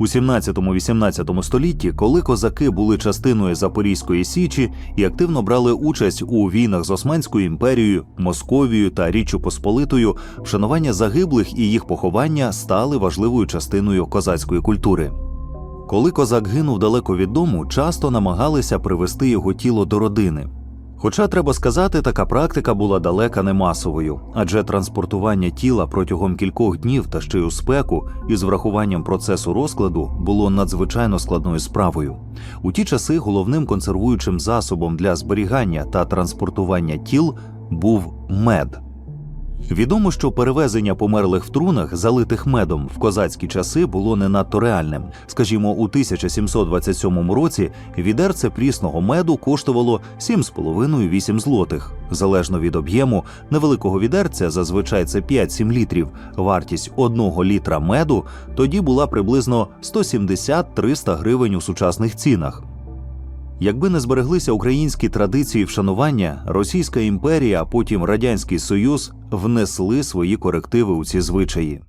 У 17-18 столітті, коли козаки були частиною Запорізької січі і активно брали участь у війнах з Османською імперією, Московією та Річчю Посполитою, вшанування загиблих і їх поховання стали важливою частиною козацької культури. Коли козак гинув далеко від дому, часто намагалися привести його тіло до родини. Хоча треба сказати, така практика була далека не масовою, адже транспортування тіла протягом кількох днів та ще й у спеку із врахуванням процесу розкладу було надзвичайно складною справою. У ті часи головним консервуючим засобом для зберігання та транспортування тіл був мед. Відомо, що перевезення померлих в трунах, залитих медом, в козацькі часи було не надто реальним. Скажімо, у 1727 році відерце прісного меду коштувало 7,5-8 злотих. Залежно від об'єму невеликого відерця, зазвичай це 5-7 літрів. Вартість одного літра меду тоді була приблизно 170-300 гривень у сучасних цінах. Якби не збереглися українські традиції вшанування, Російська імперія, а потім Радянський Союз внесли свої корективи у ці звичаї.